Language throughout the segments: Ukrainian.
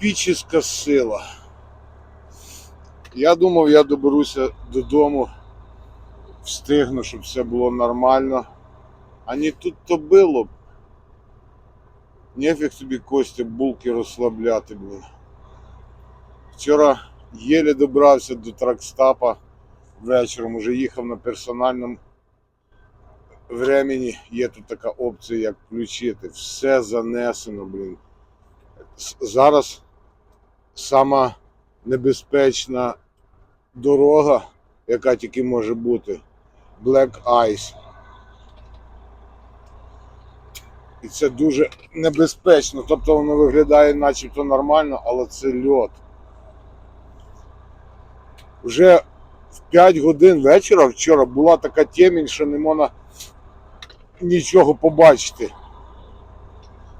епічна сила. Я думав, я доберуся додому, встигну, щоб все було нормально. А не тут то було. Нефіг тобі Костя булки розслабляти, блін. Вчора єле добрався до тракстапа вечором, уже їхав на персональному времені. Є тут така опція, як включити. Все занесено, блін. Зараз сама небезпечна дорога, яка тільки може бути. Black Ice. І це дуже небезпечно. Тобто воно виглядає начебто нормально, але це льот. Вже в 5 годин вечора вчора була така темінь, що не можна нічого побачити.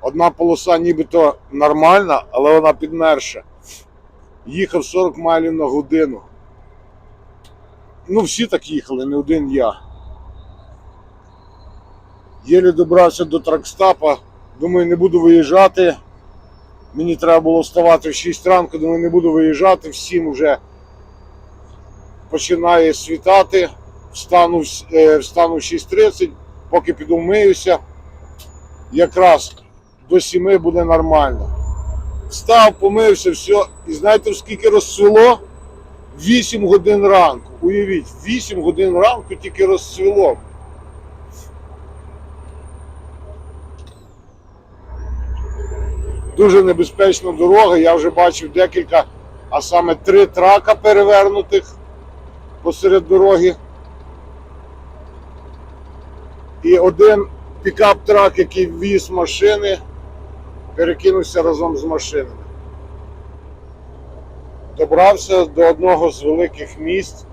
Одна полоса нібито нормальна, але вона підмерша. Їхав 40 майлів на годину. Ну, всі так їхали, не один я. Єлі добрався до тракстапа, думаю, не буду виїжджати. Мені треба було вставати в 6 ранку, думаю, не буду виїжджати, всім вже починає світати. Встану, в е, встану в 6.30, поки піду вмиюся. Якраз до 7 буде нормально. Встав, помився, все. І знаєте, скільки розцвіло? 8 годин ранку. Уявіть, 8 годин ранку тільки розцвіло. Дуже небезпечна дорога. Я вже бачив декілька, а саме три трака перевернутих посеред дороги. І один пікап-трак, який віз машини, перекинувся разом з машинами. Добрався до одного з великих міст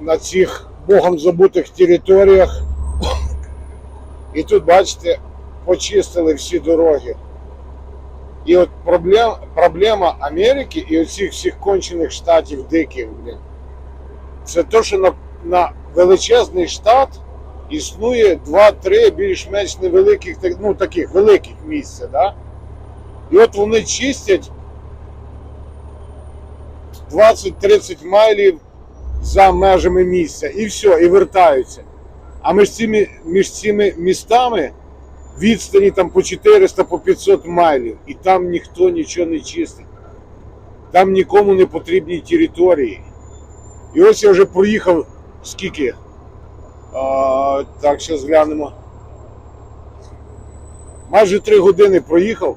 на цих богом забутих територіях. І тут, бачите, почистили всі дороги. І от проблем, проблема Америки і оцих всіх кончених штатів диких, блін, це те, що на, на величезний штат існує 2-3 більш-менш невеликих, ну таких великих місця, да? І от вони чистять 20-30 майлів за межами місця і все, і вертаються. А між цими, між цими містами відстані там по 400 по 500 майлів, і там ніхто нічого не чистить. Там нікому не потрібні території. І ось я вже проїхав скільки? А, так, зараз глянемо. Майже три години проїхав.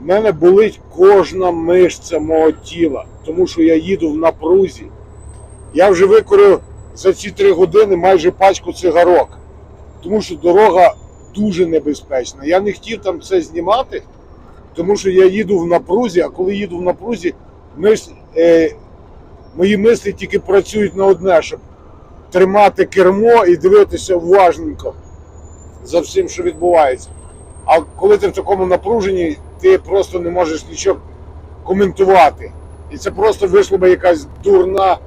У мене болить кожна мишця мого тіла, тому що я їду в напрузі. Я вже викорив за ці три години майже пачку цигарок, тому що дорога дуже небезпечна. Я не хотів там це знімати, тому що я їду в напрузі, а коли їду в напрузі, мис, е, мої мислі тільки працюють на одне, щоб тримати кермо і дивитися уважненько за всім, що відбувається. А коли ти в такому напруженні, ти просто не можеш нічого коментувати. І це просто вийшло би якась дурна,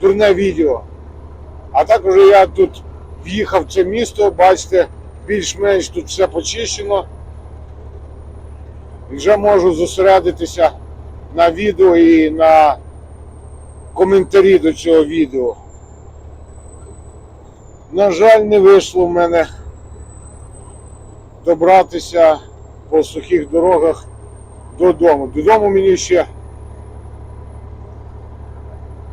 дурне відео. А так уже я тут в'їхав в це місто, бачите, більш-менш тут все почищено. Вже можу зосередитися на відео і на коментарі до цього відео. На жаль, не вийшло в мене добратися по сухих дорогах додому. Додому мені ще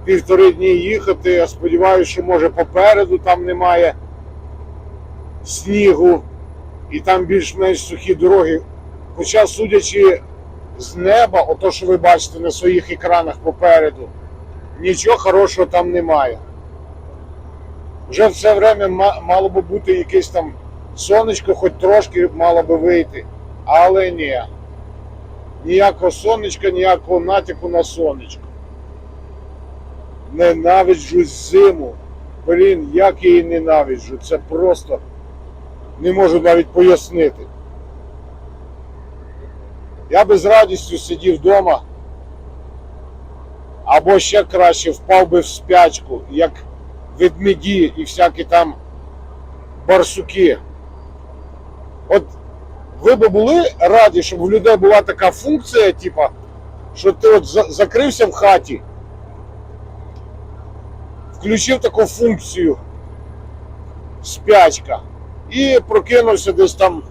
півтори дні їхати. Я сподіваюся, що може попереду там немає снігу і там більш-менш сухі дороги. Хоча, судячи з неба, ото що ви бачите на своїх екранах попереду, нічого хорошого там немає. Вже в це время мало би бути якесь там сонечко, хоч трошки мало би вийти, але ні. Ніякого сонечка, ніякого натяку на сонечко. Ненавиджу зиму. Блін, як я її ненавиджу. Це просто не можу навіть пояснити. Я би з радістю сидів вдома, або ще краще впав би в спячку, як ведмеді і всякі там барсуки. От ви би були раді, щоб у людей була така функція, типа, що ти от закрився в хаті, включив таку функцію спячка і прокинувся десь там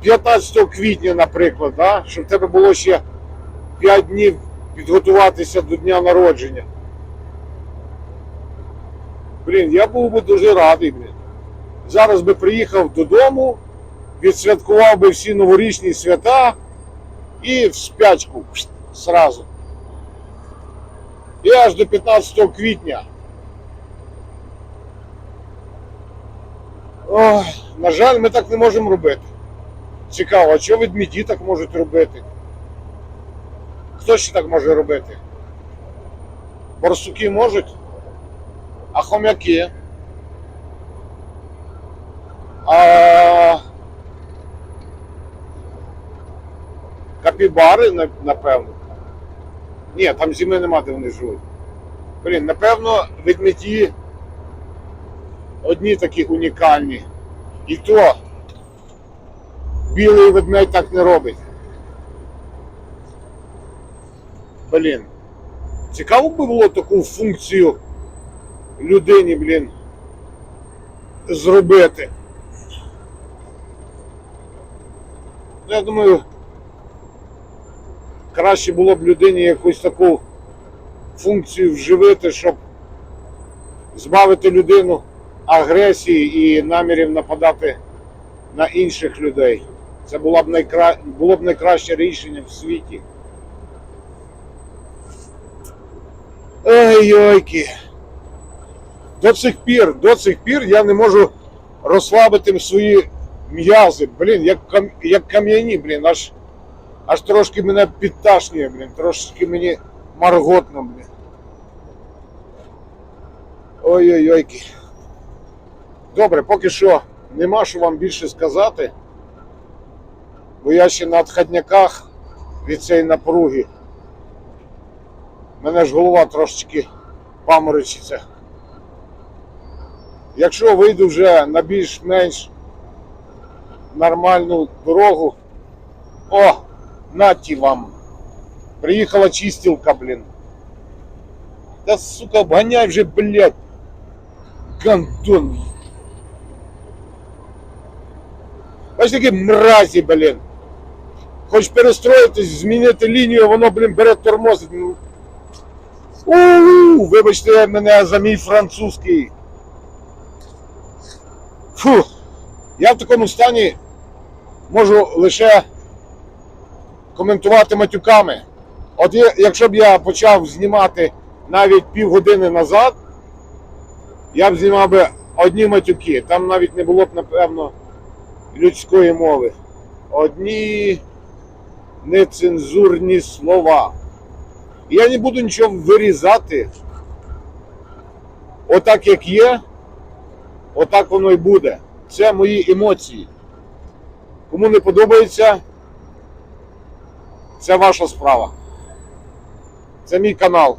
15 квітня, наприклад, да? щоб в тебе було ще 5 днів підготуватися до дня народження. Блін, я був би дуже радий, блін. Зараз би приїхав додому, відсвяткував би всі новорічні свята і в спячку пшт, сразу. І аж до 15 квітня. Ой, на жаль, ми так не можемо робити. Цікаво, а чого ведмеді так можуть робити? Хто ще так може робити? Борсуки можуть, а хомяки. А капібари, напевно. Ні, там зими нема, де вони живуть. Блін, напевно, ведмеді одні такі унікальні. І то білий ведмедь так не робить. Блін. Цікаво би було таку функцію людині, блін, зробити. Ну, я думаю, краще було б людині якусь таку функцію вживити, щоб збавити людину агресії і намірів нападати на інших людей. Це було б, найкра... було б найкраще рішення в світі. Ой, йойки. До цих пір, до цих пір я не можу розслабити свої м'язи, блін, як, кам... як кам'яні, блін, аж, аж трошки мене підташнює, блін, трошки мені марготно, блін. Ой-ой-ойки. Добре, поки що нема що вам більше сказати, бо я ще на отходняках від цієї напруги. Мене ж голова трошечки паморочиться. Якщо вийду вже на більш-менш нормальну дорогу, о, наті вам. Приїхала чистілка, блін. Та сука, обганяй вже, блядь. Гандон. Ось такі мразі, блін. Хоч перестроїтись, змінити лінію, воно, блін, бере тормозить. Ну, у вибачте мене за мій французький. Фу. Я в такому стані можу лише коментувати матюками. От якщо б я почав знімати навіть півгодини назад, я б знімав би одні матюки. Там навіть не було б, напевно, людської мови. Одні нецензурні слова. Я не буду нічого вирізати. Отак як є, отак воно і буде. Це мої емоції. Кому не подобається, це ваша справа. Це мій канал.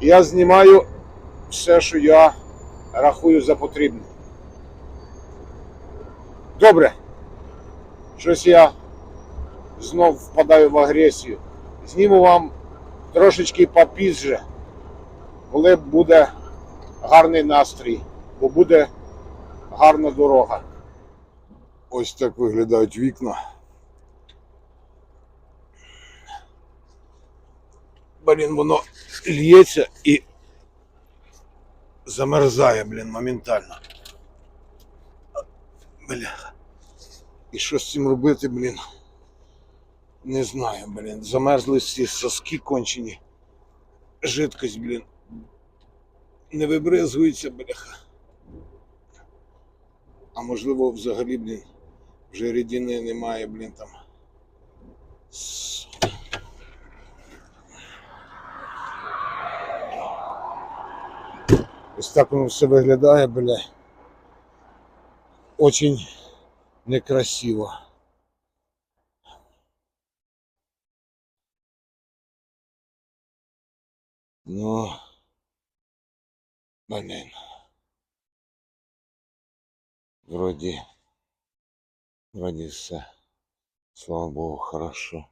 Я знімаю все, що я рахую за потрібне. Добре. Щось я знов впадаю в агресію. Зніму вам трошечки попізже, коли буде гарний настрій, бо буде гарна дорога. Ось так виглядають вікна. Блін, воно лється і замерзає, блін, моментально. Бля. І що з цим робити, блін? Не знаю, блін. Замерзли всі соски кончені. Жидкость, блін. Не вибризується, бляха. А можливо, взагалі, блін, вже рідини немає, блін там. Ось так воно все виглядає, бля. Очень некрасиво. Ну, блин. Вроде Вроді все. Слава Богу, хорошо.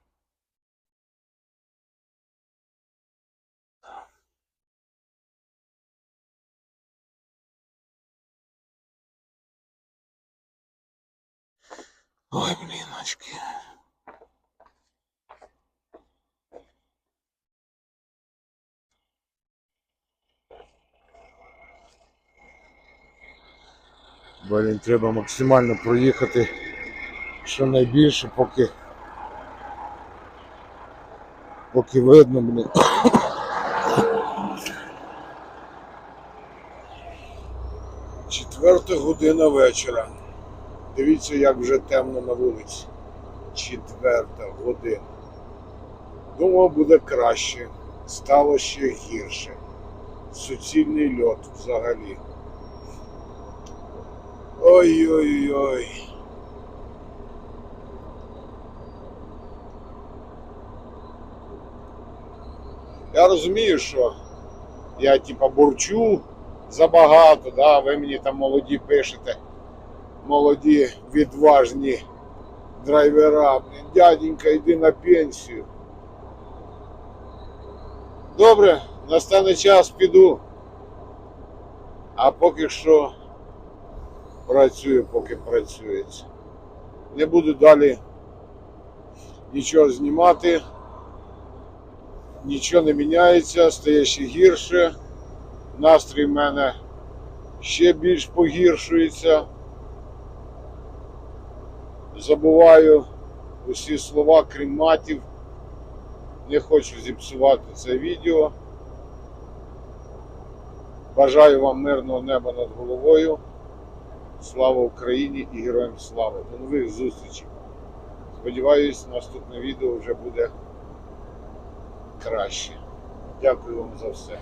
Ой, бліночки. Блін, треба максимально проїхати щонайбільше, поки поки видно, блін. Четверта година вечора. Дивіться, як вже темно на вулиці. Четверта година. Думав, буде краще. Стало ще гірше. Суцільний льот взагалі. Ой-ой-ой. Я розумію, що я типа бурчу забагато, да? ви мені там молоді пишете. Молоді відважні драйвера. Дяденька, йди на пенсію. Добре, настане час, піду. А поки що працюю, поки працюється. Не буду далі нічого знімати. Нічого не міняється, стає ще гірше. Настрій в мене ще більш погіршується. Забуваю усі слова, крім матів. Не хочу зіпсувати це відео. Бажаю вам мирного неба над головою. Слава Україні і героям слави. До нових зустрічей. Сподіваюсь, наступне відео вже буде краще. Дякую вам за все.